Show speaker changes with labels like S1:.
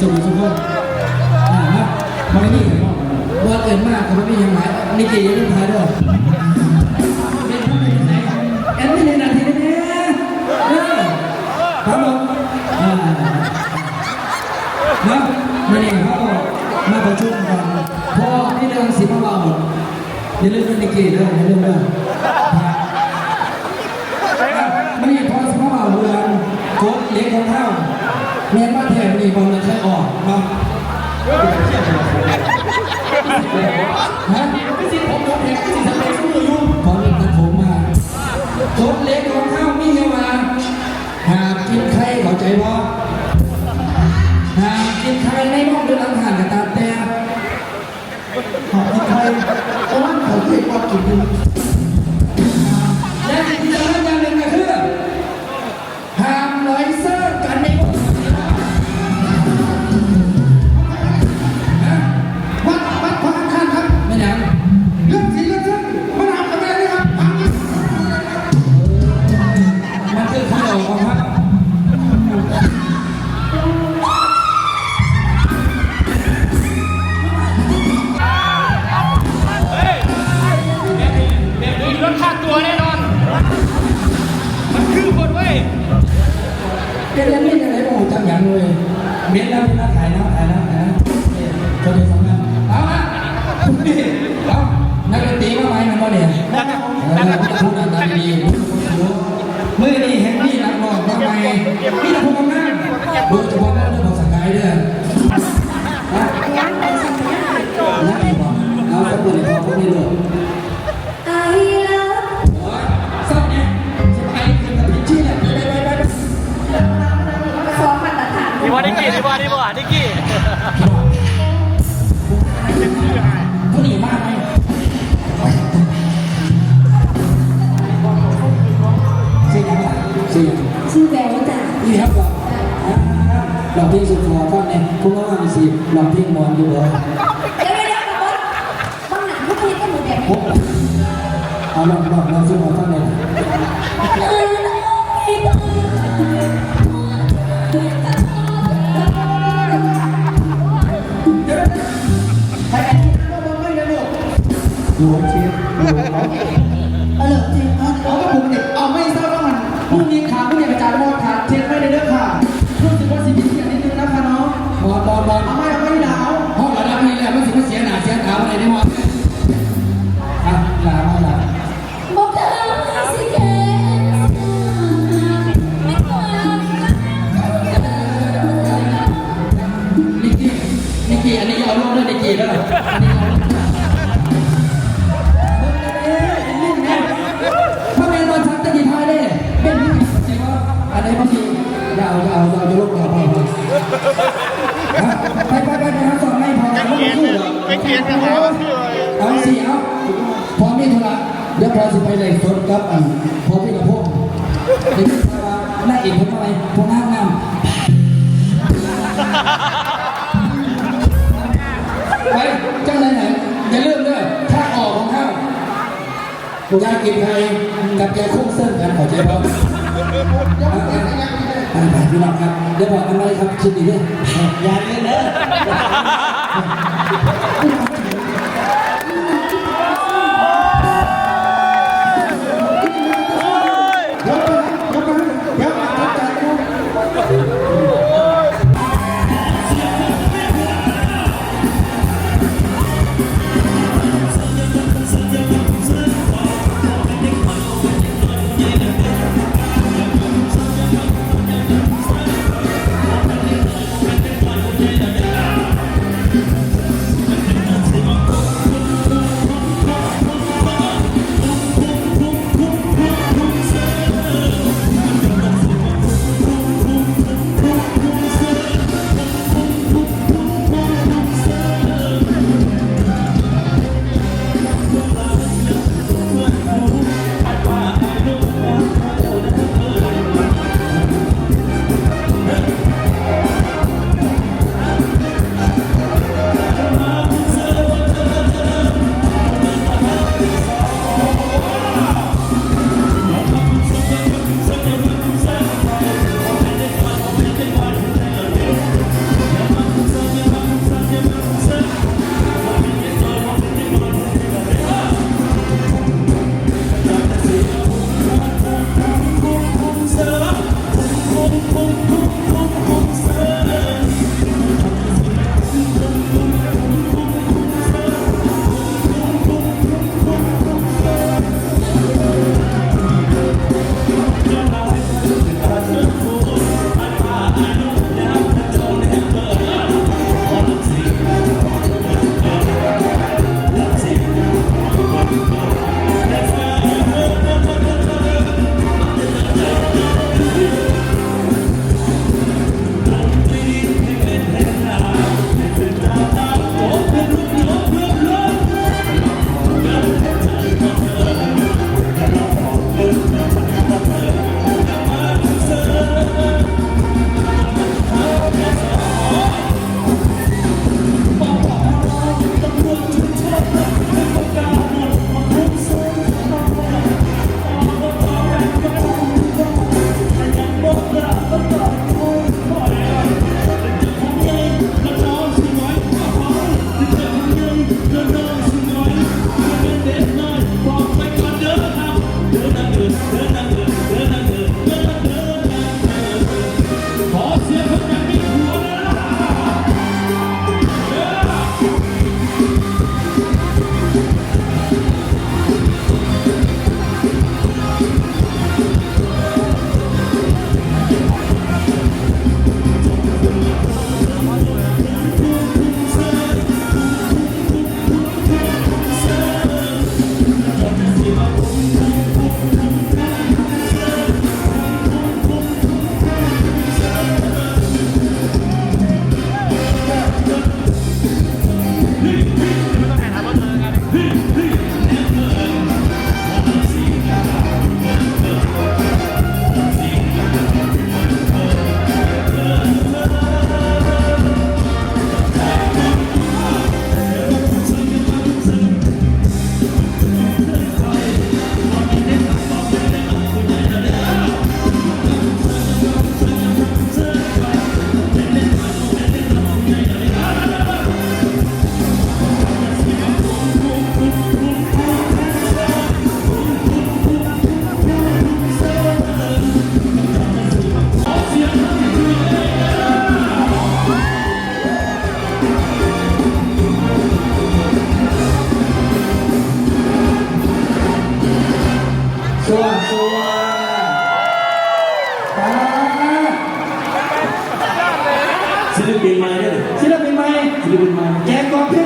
S1: สุขสุขคนอ่าฮะมาไม่นี่เห็นบ่ว่าเกินมากก็ไม่มียังไงนี่กี่ยังไม่ทายด้วยเป็นผู้เป็นหนแอนไม่เรียนนาทีแน่เออครับผมอ่าครับมาเนี่ยเขาก็มาประชุมกันพอที่เรื่องสีมาเบาอย่าลืมเรื่องนิกกี้ด้วยอย่าลืมเรื่อง ไม่พอสมองเรือนโคตรเล็กของเท่าเมียนมาแทนมีบอลมันใช้ออกเนาะฮะไม่สิผมโดนแทงไม่สิสเปซสู้อยู่พอมีตัดผมมาโคตรเล็กของเท่ามีเยามา หากกินไข่เข้าใจว่าหากกินไข่ในมองเดือนอังคารกับตาแต่หากกินไข่เพราะว่าเขาเรียกว่ากิน เมียน
S2: แล้
S1: วนะถ่ายนะถ่ายนะถ่ายนะคนเดียวสองงานเอาละคุณดีเอานักดนตรีมาไหมมันก็เนี่ยเออพูดอันตรายดีมือนี่แห่งนี้นักร้องมาไหมนี่นักพูดกำนันโดยเฉพาะเรื่องของสกายด้วยเอาสักคนพอพวกนี้เลย ลองเพลงสุดคอฟังเนี่ยคุณว่ามีสิลองเพลงมอนอยู่บ่
S3: เดี๋ยวเดี๋ยวเดี๋ยวบอสบางหนังเขาคุยกันหนูแบบ
S1: โอ้เอาลองลองลองสุดคอฟังเลย
S3: เออให้บอก
S1: ใครที่นั่งก็ไม่ได้ลูกอยู่เชียร์อยู่เอา
S4: เออจริงเอาเอาก็ผมเด็กเอาไม่ทราบว่ามันพรุ่งนี้ขาผู้ใหญ่อาจารย์มอด ไป
S1: เล
S2: ย
S1: สดกับอันพอพี่กับพงเด็กว่าหน้าเอกผมอะไรพวกน้ำน้ำไปจังไหนไหนอย่าลืมด้วยถ้าออกของข้าวอยากกินใครกับแกคุ้งเส้นกันขอใจเบาไปไปพี่น้องครับเดี๋ยวบอกกันเลยครับชิ้นนี้ด้วยอย่าลืมเด้อ
S2: ข
S5: ศิลปินมาเนี่ย
S1: ศิลปินใหม่
S5: ศิลปินมา
S1: แกกองเพลง